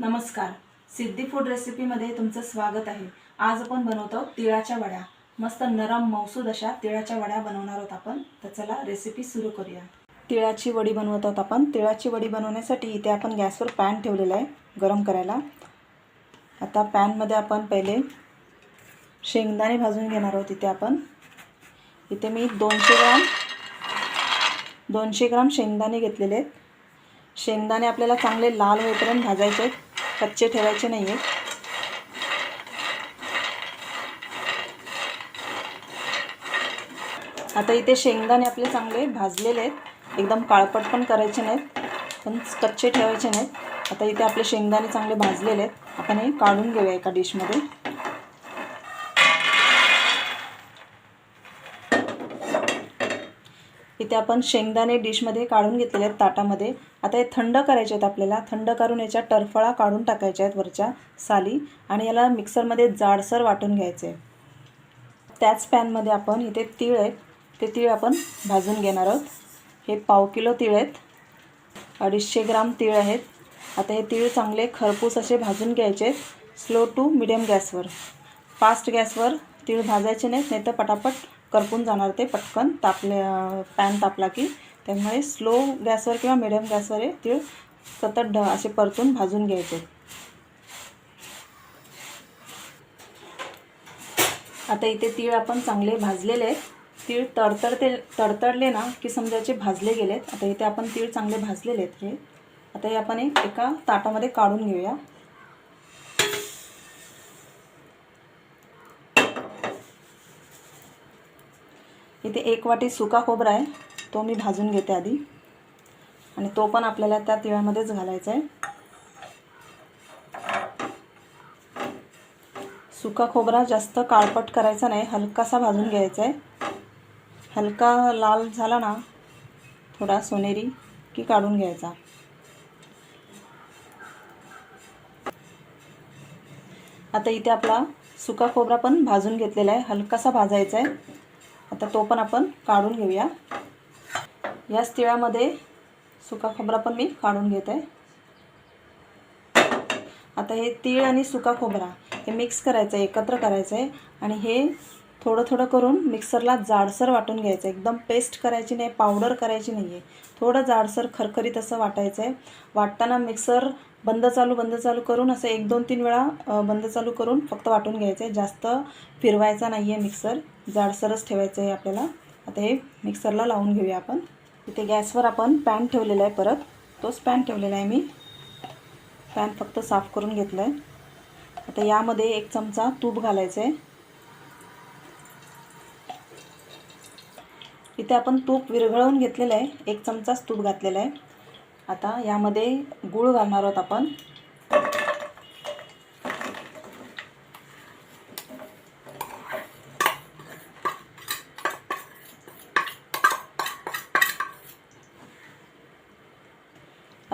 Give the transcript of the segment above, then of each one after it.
नमस्कार. सिद्धी फूड रेसिपीमध्ये तुमचं स्वागत आहे. आज आपण बनवतो तिळाच्या वड्या. मस्त नरम मौसूद अशा तिळाच्या वड्या बनवणार आहोत आपण. तर चला रेसिपी सुरू करूया. तिळाची वडी बनवत आहोत आपण. तिळाची वडी बनवण्यासाठी इथे आपण गॅसवर पॅन ठेवलेला आहे गरम करायला. आता पॅनमध्ये आपण पहिले शेंगदाणे भाजून घेणार आहोत इथे आपण. इथे मी दोनशे ग्राम दोनशे ग्राम शेंगदाणे घेतलेले आहेत. शेंगदाणे आपल्याला चांगले लाल होईपर्यंत भाजायचे आहेत. कच्चे ठेवायचे नाही आहेत आता इथे शेंगदाणे आपले चांगले भाजलेले आहेत. एकदम काळपट पण करायचे नाहीत पण कच्चे ठेवायचे नाहीत. आता इथे आपले शेंगदाणे चांगले भाजलेले आहेत. आपण हे काढून घेऊया एका डिशमध्ये. इथे आपण शेंगदाणे डिशमध्ये काढून घेतलेले आहेत ताटामध्ये. आता हे थंड करायचे आहेत आपल्याला. थंड करून याच्या टरफळा काढून टाकायच्या आहेत वरच्या साली आणि याला मिक्सरमध्ये जाडसर वाटून घ्यायचे आहे. त्याच पॅनमध्ये आपण इथे तीळ आहेत. ते तीळ आपण भाजून घेणार आहोत. हे पाव किलो तीळ आहेत. अडीचशे ग्राम तीळ आहेत. आता हे तीळ चांगले खरपूस असे भाजून घ्यायचे आहेत. स्लो टू मिडियम गॅसवर. फास्ट गॅसवर तीळ भाजायचे नाहीत नाही तर पटापट करपून जाणार ते पटकन तापले पॅन तापला की त्यामुळे स्लो गॅसवर किंवा मिडियम गॅसवर हे तीळ सतत ढ असे परतून भाजून घ्यायचे. आता इथे तीळ आपण चांगले भाजलेले आहेत. तीळ तडतडते तडतडले ना की समजायचे भाजले गेलेत आता इथे आपण तीळ चांगले भाजलेले आहेत हे. आता हे आपण एक एका ताटामध्ये काढून घेऊया. इथे एक वाटी सुका खोबरा आहे. तो मी भाजून घेते आधी. आणि तो पण आपल्याला त्या तिळामध्येच घालायचा आहे. सुका खोबरा जास्त काळपट करायचा नाही. हलकासा भाजून घ्यायचा आहे. हलका लाल झाला ना थोडा सोनेरी की काढून घ्यायचा. आता इथे आपला सुका खोबरा पण भाजून घेतलेला आहे. हलकासा भाजायचा आहे. आता तो पण आपण काढून घेऊया. याच तिळामध्ये सुका खोबरा पण मी काढून घेत. आहे आता हे तीळ आणि सुका खोबरा हे मिक्स करायचं आहे एकत्र करायचं आहे आणि हे थोडं थोडं करून मिक्सरला जाडसर वाटून घ्यायचं आहे. एकदम पेस्ट करायची नाही पावडर करायची नाही आहे थोडं जाडसर खरखरीत असं वाटायचं आहे. वाटताना मिक्सर बंद चालू बंद चालू करून असं एक दोन तीन वेळा बंद चालू करून फक्त वाटून घ्यायचं आहे. जास्त फिरवायचा नाही आहे मिक्सर. जाडसरच ठेवायचं आहे आपल्याला. आता हे मिक्सरला लावून घेऊया आपण. इथे गॅसवर आपण पॅन ठेवलेला आहे परत. तोच पॅन ठेवलेला आहे मी. पॅन फक्त साफ करून घेतलं आहे आता यामध्ये एक चमचा तूप घालायचं आहे इथे आपण तूप विरघळवून घेतलेलं आहे. एक चमचाच तूप घातलेला आहे. आता यामध्ये गूळ घालणार आहोत आपण.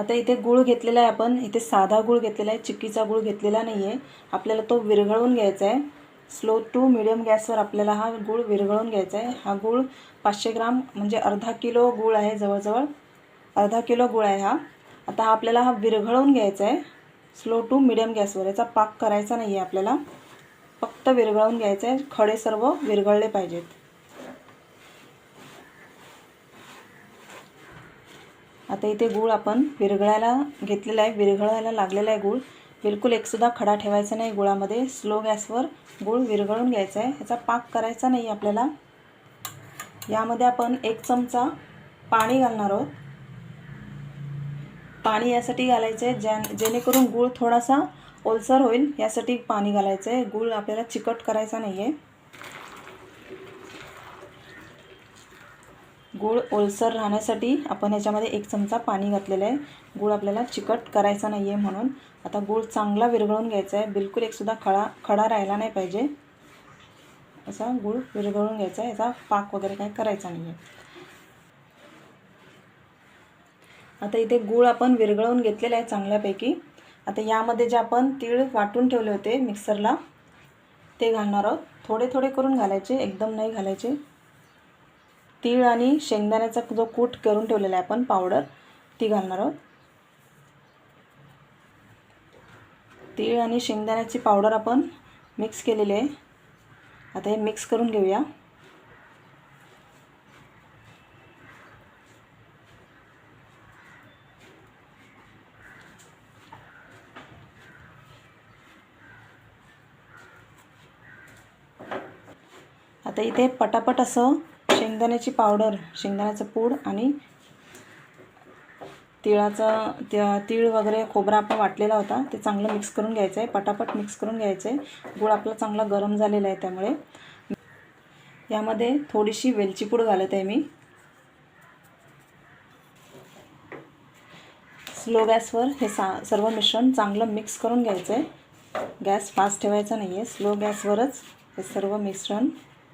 आता इथे गूळ घेतलेला आहे आपण. इथे साधा गूळ घेतलेला आहे. चिक्कीचा गूळ घेतलेला नाही आहे आपल्याला तो विरघळून घ्यायचा आहे. स्लो टू मिडियम गॅसवर आपल्याला हा गूळ विरघळून घ्यायचा आहे. हा गूळ पाचशे ग्राम म्हणजे अर्धा किलो गूळ आहे जवळजवळ. अर्धा किलो गूळ आहे हा. आता हा आपल्याला हा विरघळवून घ्यायचा आहे. स्लो टू मिडियम गॅसवर याचा पाक करायचा नाही आहे आपल्याला. फक्त विरघळवून घ्यायचा आहे. खडे सर्व विरघळले पाहिजेत. आता इथे गूळ आपण विरघळायला घेतलेला आहे विरघळायला लागलेला आहे गूळ. बिलकुल एकसुद्धा खडा ठेवायचा नाही गुळामध्ये. स्लो गॅसवर गूळ विरघळून घ्यायचा आहे. ह्याचा पाक करायचा नाही आपल्याला. यामध्ये आपण एक चमचा पाणी घालणार आहोत. पाणी यासाठी घालायचं आहे ज्या जेणेकरून गूळ थोडासा ओलसर होईल यासाठी पाणी घालायचं आहे गूळ आपल्याला चिकट करायचा नाही आहे गूळ ओलसर राहण्यासाठी आपण याच्यामध्ये एक चमचा पाणी घातलेलं आहे. गूळ आपल्याला चिकट करायचा नाही आहे म्हणून. आता गूळ चांगला विरघळून घ्यायचा आहे. बिलकुल एकसुद्धा खडा खडा राहिला नाही पाहिजे. असा गूळ विरघळून घ्यायचा आहे. याचा पाक वगैरे काय करायचा नाही आहे आता इथे गूळ आपण विरघळवून घेतलेला आहे चांगल्यापैकी. आता यामध्ये जे आपण तीळ वाटून ठेवले होते मिक्सरला ते घालणार आहोत. थोडे थोडे करून घालायचे. एकदम नाही घालायचे. तीळ आणि शेंगदाण्याचा जो कूट करून ठेवलेला आहे आपण पावडर ती घालणार आहोत. तीळ आणि शेंगदाण्याची पावडर आपण मिक्स केलेली आहे. आता हे मिक्स करून घेऊया. आता इथे पटापट असं शेंगदाण्याची पावडर शेंगदाण्याचं पूड आणि तिळाचं त्या तीळ वगैरे खोबरा आपण वाटलेला होता ते चांगलं मिक्स करून घ्यायचं आहे. पटापट मिक्स करून घ्यायचं आहे. गूळ आपला चांगला गरम झालेला आहे त्यामुळे. यामध्ये थोडीशी वेलची पूड घालत आहे मी. स्लो गॅसवर हे सा सर्व मिश्रण चांगलं मिक्स करून घ्यायचं आहे. गॅस फास्ट ठेवायचा नाही आहे स्लो गॅसवरच हे सर्व मिश्रण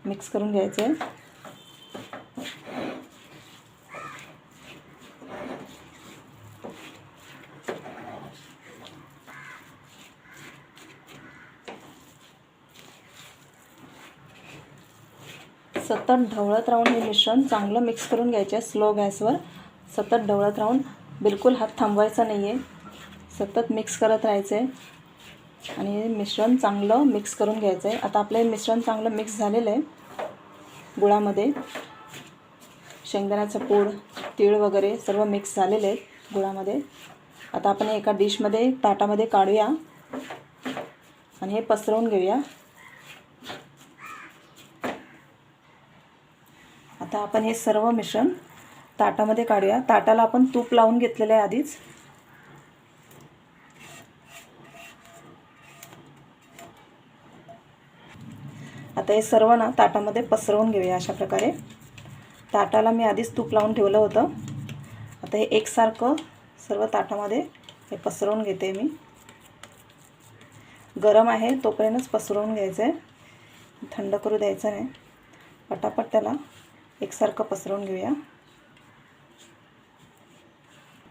मिक्स करून घ्यायचं आहे. सतत ढवळत राहून हे मिश्रण चांगलं मिक्स करून घ्यायचे आहे स्लो गॅसवर सतत ढवळत राहून बिलकुल हात थांबवायचा नाही आहे सतत मिक्स करत राहायचं. आहे आणि मिश्रण चांगलं मिक्स करून घ्यायचं आहे. आता आपलं हे मिश्रण चांगलं मिक्स झालेलं आहे. गुळामध्ये शेंगदाण्याचं पूड तीळ वगैरे सर्व मिक्स झालेले आहेत गुळामध्ये. आता आपण एका डिशमध्ये ताटामध्ये काढूया. आणि हे पसरवून घेऊया. आता आपण हे सर्व मिश्रण ताटामध्ये काढूया. ताटाला आपण तूप लावून घेतलेलं आहे आधीच. आता हे सर्व ना ताटामध्ये पसरवून घेऊया अशा प्रकारे. ताटाला मी आधीच तूप लावून ठेवलं होतं. आता हे एकसारखं सर्व ताटामध्ये हे पसरवून घेते मी. गरम आहे तोपर्यंतच पसरवून घ्यायचं आहे थंड करू द्यायचं नाही. पटापट त्याला एकसारखं पसरवून घेऊया.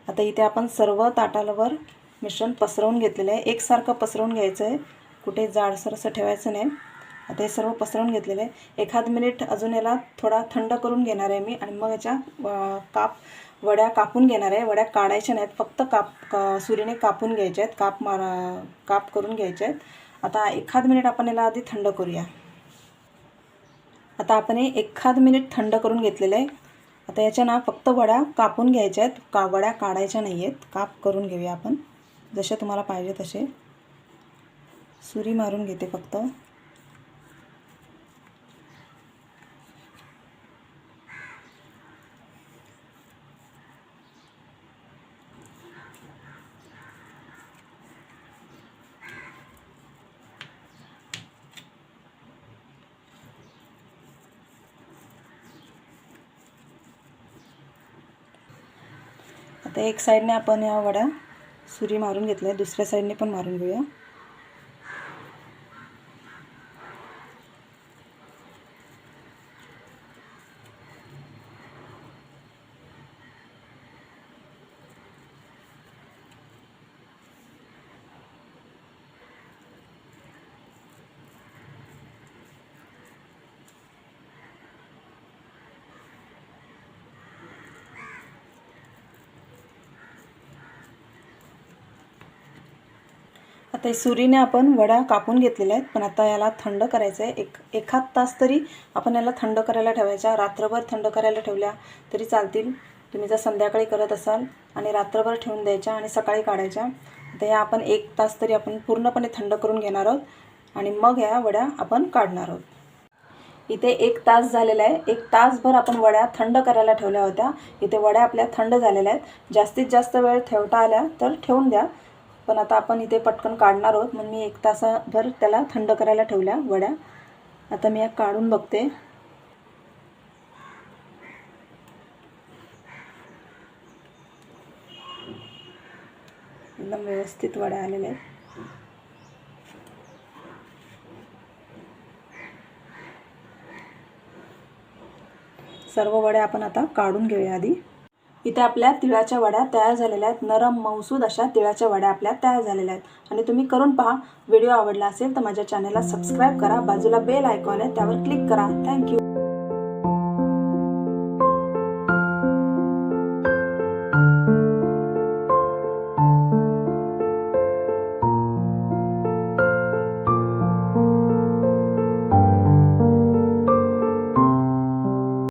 आता इथे आपण सर्व ताटालावर मिश्रण पसरवून घेतलेलं आहे. एकसारखं पसरवून घ्यायचं आहे. कुठे जाडसर असं ठेवायचं नाही. आता हे सर्व पसरवून घेतलेलं आहे. एखाद मिनिट अजून याला थोडा थंड करून घेणार आहे मी आणि मग याच्या काप वड्या कापून घेणार आहे. वड्या काढायच्या नाहीत. फक्त काप का सुरीने कापून घ्यायच्या आहेत. काप मारा काप करून घ्यायचे आहेत. आता एखाद मिनिट आपण याला आधी थंड करूया. आता आपण हे एखाद मिनिट थंड करून घेतलेलं आहे. आता याच्या ना फक्त वड्या कापून घ्यायच्या आहेत. का वड्या काढायच्या नाही आहेत काप करून घेऊया आपण. जसे तुम्हाला पाहिजे तसे. सुरी मारून घेते फक्त. आता एक साईडने आपण या वड्या सुरी मारून घेतल्या दुसऱ्या साईडने पण मारून घेऊया. आता हे सुरीने आपण वड्या कापून घेतलेल्या आहेत पण आता याला थंड करायचं आहे एक एखाद तास तरी आपण याला थंड करायला ठेवायच्या. रात्रभर थंड करायला ठेवल्या तरी चालतील. तुम्ही जर संध्याकाळी करत असाल आणि रात्रभर ठेवून द्यायच्या आणि सकाळी काढायच्या तर ह्या आपण एक तास तरी आपण पूर्णपणे थंड करून घेणार आहोत आणि मग ह्या वड्या आपण काढणार आहोत. इथे एक तास झालेला आहे. एक तासभर आपण वड्या थंड करायला ठेवल्या होत्या. इथे वड्या आपल्या थंड झालेल्या आहेत. जास्तीत जास्त वेळ ठेवता आल्या तर ठेवून द्या. पण आता आपण इथे पटकन काढणार आहोत. म्हणून मी एक तासाभर त्याला थंड करायला ठेवल्या वड्या. आता मी काढून बघते. एकदम व्यवस्थित वड्या आलेल्या आहेत. सर्व वड्या आपण आता काढून घेऊया आधी. इथे आपल्या तिळाच्या वड्या तयार झालेल्या आहेत. नरम मौसूद अशा तिळाच्या वड्या आपल्या तयार झालेल्या आहेत. आणि तुम्ही करून पहा व्हिडिओ आवडला असेल तर माझ्या चॅनलला सबस्क्राईब करा. बाजूला बेल आयकॉन आहे त्यावर क्लिक करा. थँक्यू